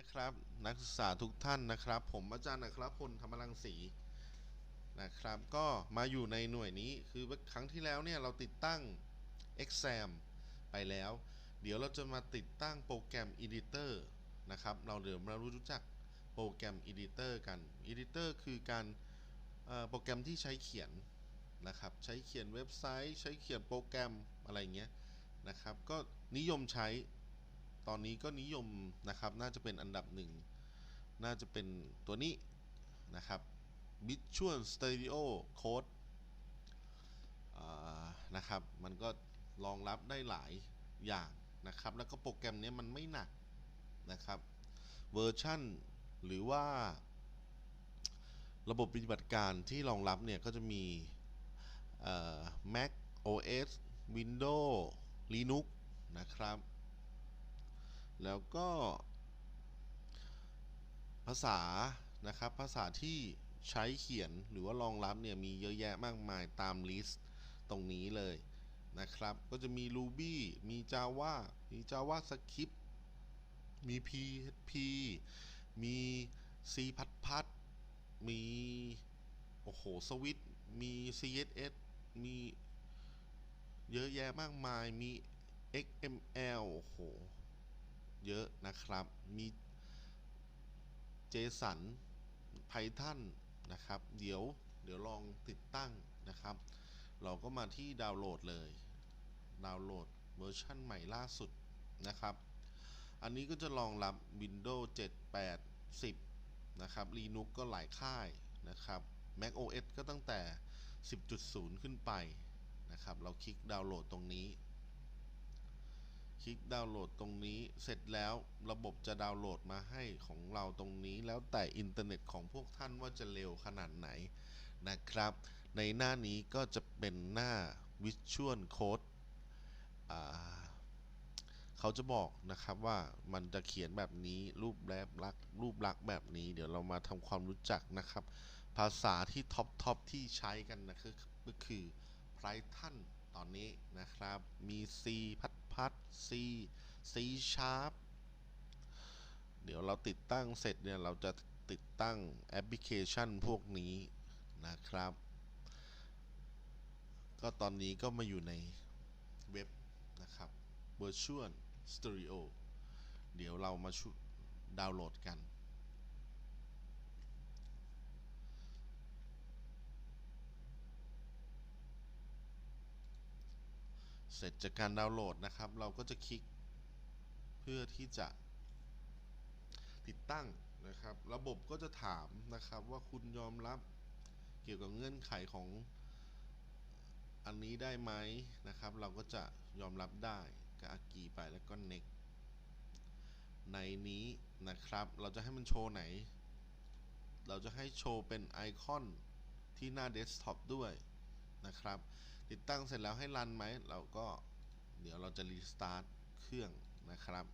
นะครับ นักศึกษาทุกท่านนะครับ ผมอาจารย์อัครพลธรรมรังสีนะครับ ก็มาอยู่ในหน่วยนี้คือครั้งที่แล้วเนี่ยเราติดตั้ง exam ไปแล้ว เดี๋ยวเราจะมาติดตั้งโปรแกรม editor นะครับ เราเดี๋ยวมารู้จักโปรแกรม editor กัน editor คือการโปรแกรมที่ใช้เขียนนะครับ ใช้เขียนเว็บไซต์ ใช้เขียนโปรแกรมอะไรเงี้ยนะครับ ก็นิยมใช้ ตอนนี้ก็นิยมนะครับ น่าจะเป็นอันดับหนึ่งน่าจะเป็นตัวนี้นะครับ Visual Studio Code นะครับ มันก็รองรับได้หลายอย่างนะครับ แล้วก็โปรแกรมนี้มันไม่หนักนะครับ เวอร์ชันหรือว่า ระบบปฏิบัติการที่รองรับเนี่ย ก็จะมีเอ่อ Mac OS Windows Linux นะครับ แล้วก็ภาษานะครับภาษาที่ใช้เขียนหรือว่ารองรับเนี่ยมีเยอะแยะมากมายตามลิสต์ตรงนี้เลยนะครับ ก็จะมี Ruby มี Java มี JavaScript มี PHP มี C พัดพัดมี โอ้โหสวิตมี CSS มีเยอะแยะมากมายมี XML เยอะนะครับ มี JSON Python นะครับ เดี๋ยวเดี๋ยวลองติดตั้งนะครับ เราก็มาที่ดาวน์โหลดเลย ดาวน์โหลดเวอร์ชันใหม่ล่าสุดนะครับ อันนี้ก็จะรองรับ Windows 7 8 10 นะครับ Linux ก็หลายค่ายนะครับ Mac OS ก็ตั้งแต่ 10.0 ขึ้นไปนะครับ เราคลิกดาวน์โหลดตรงนี้ คลิกดาวน์โหลดตรงนี้เสร็จแล้วระบบจะดาวน์โหลดมาให้ของเราตรงนี้ แล้วแต่อินเทอร์เน็ตของพวกท่านว่าจะเร็วขนาดไหนนะครับ ในหน้านี้ก็จะเป็นหน้า Visual Code เขาจะบอกนะครับว่ามันจะเขียนแบบนี้รูปแบบลักษ์รูปลักษ์แบบนี้ เดี๋ยวเรามาทำความรู้จักนะครับ ภาษาที่ท็อปทอปที่ใช้กันนะคือก็คือ Python ตอนนี้นะครับมี C พัด พัด C C Sharp เดี๋ยวเราติดตั้งเสร็จเนี่ย เราจะติดตั้งแอปพลิเคชันพวกนี้นะครับ ก็ตอนนี้ก็มาอยู่ในเว็บนะครับ Virtual Studio เดี๋ยวเรามาชุดาวน์โหลดกัน เสร็จจากการดาวน์โหลดนะครับ เราก็จะคลิกเพื่อที่จะติดตั้งนะครับ ระบบก็จะถามนะครับว่าคุณยอมรับเกี่ยวกับเงื่อนไขของอันนี้ได้ไหมนะครับ เราก็จะยอมรับได้ก็อากีไปแล้วก็ next ในนี้นะครับ เราจะให้มันโชว์ไหน เราจะให้โชว์เป็นไอคอนที่หน้าเดสก์ท็อปด้วยนะครับ ติดตั้งเสร็จแล้วให้รันไหม เราก็เดี๋ยวเราจะรีสตาร์ทเครื่องนะครับ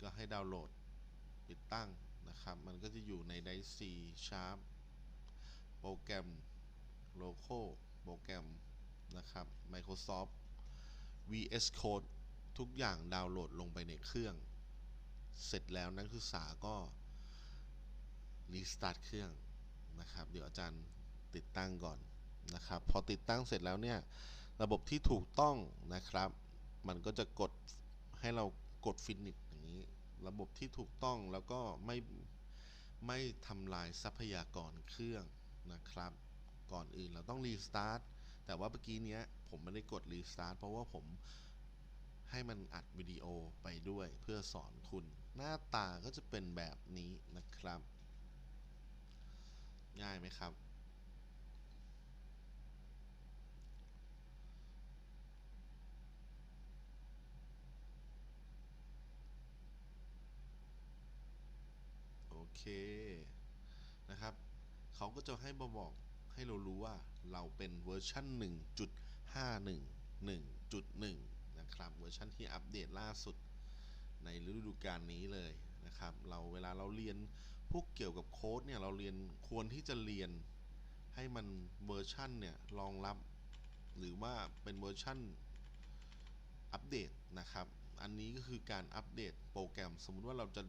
ก็ให้ดาวน์โหลดติดตั้งนะครับ มันก็จะอยู่ใน d i C Sharp โปรแกรม Local โปรแกรมนะครับ Microsoft VS Code ทุกอย่างดาวน์โหลดลงไปในเครื่อง เสร็จแล้วนักศึกษาก็รีสตาร์ทเครื่องนะครับ เดี๋ยวอาจารย์ติดตั้งก่อน นะครับพอติดตั้งเสร็จแล้วเนี่ยระบบที่ถูกต้องนะครับ มันก็จะกดให้เรากดฟินิชอย่างนี้ ระบบที่ถูกต้องแล้วก็ไม่ไม่ทำลายทรัพยากรเครื่องนะครับ ก่อนอื่นเราต้องรีสตาร์ทแต่ว่าเมื่อกี้เนี้ยผมไม่ได้กดรีสตาร์ทเพราะว่าผมให้มันอัดวิดีโอไปด้วยเพื่อสอนคุณ หน้าตาก็จะเป็นแบบนี้นะครับ ง่ายไหมครับ เคนะครับเขาก็จะให้มาบอกให้เรารู้ว่าเราเป็นเวอร์ชัน1.511.1นะครับเวอร์ชันที่อัปเดตล่าสุดในฤดูกาลนี้เลยนะครับเราเวลาเราเรียนพวกเกี่ยวกับโค้ดเนี่ยเราเรียนควรที่จะเรียนให้มันเวอร์ชันเนี่ยรองรับ หรือว่าเป็นเวอร์ชันอัปเดตนะครับ อันนี้ก็คือการอัปเดตโปรแกรม สมมุติว่าเราจะ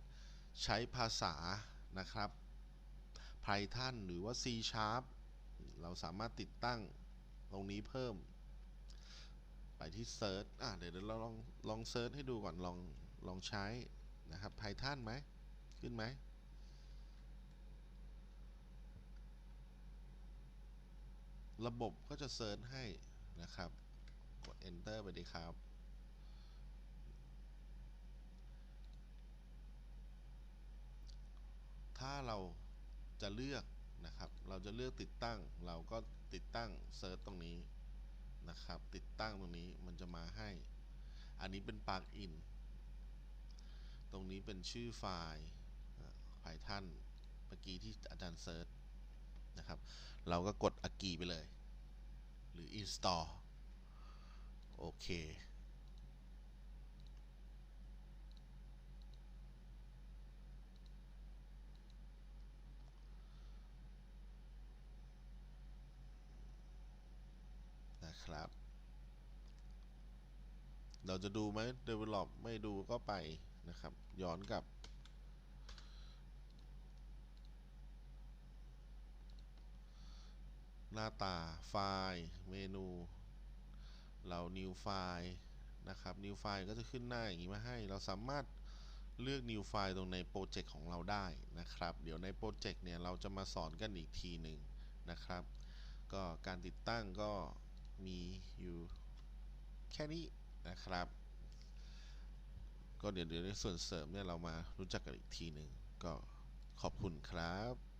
ใช้ภาษา นะครับ Python หรือว่า C Sharp เราสามารถติดตั้งตรงนี้เพิ่ม ไปที่ Search อะเดี๋ยวเราลองลองเซิร์ชให้ดูก่อนลองลองใช้นะครับ Python ไหมขึ้นไหมระบบก็จะเซิร์ชให้นะครับ กด enter ไปดีครับ ถ้า เราจะเลือกนะครับ เราจะเลือกติดตั้ง เราก็ติดตั้งเซิร์ชตรงนี้นะครับ ติดตั้งตรงนี้มันจะมาให้ อันนี้เป็นปลั๊กอิน ตรงนี้เป็นชื่อไฟล์ไพทันเมื่อกี้ที่อาจารย์เซิร์ชนะครับ เราก็กดอากีไปเลย หรือ install โอเค นะครับ เราจะดูไหม develop ไม่ดูก็ไปนะครับ ย้อนกลับ หน้าตาไฟล์เมนู เรา new file นะครับ new file ก็จะขึ้นหน้าอย่างนี้มาให้ เราสามารถเลือก new file ตรงในโปรเจกต์ของเราได้นะครับ เดี๋ยวในโปรเจกต์เนี่ย เราจะมาสอนกันอีกทีหนึ่งนะครับ ก็การติดตั้งก็ มีอยู่แค่นี้นะครับ ก็เดี๋ยวเดี๋ยวในส่วนเสริมเนี่ยเรามารู้จักกันอีกทีหนึ่งก็ขอบคุณครับ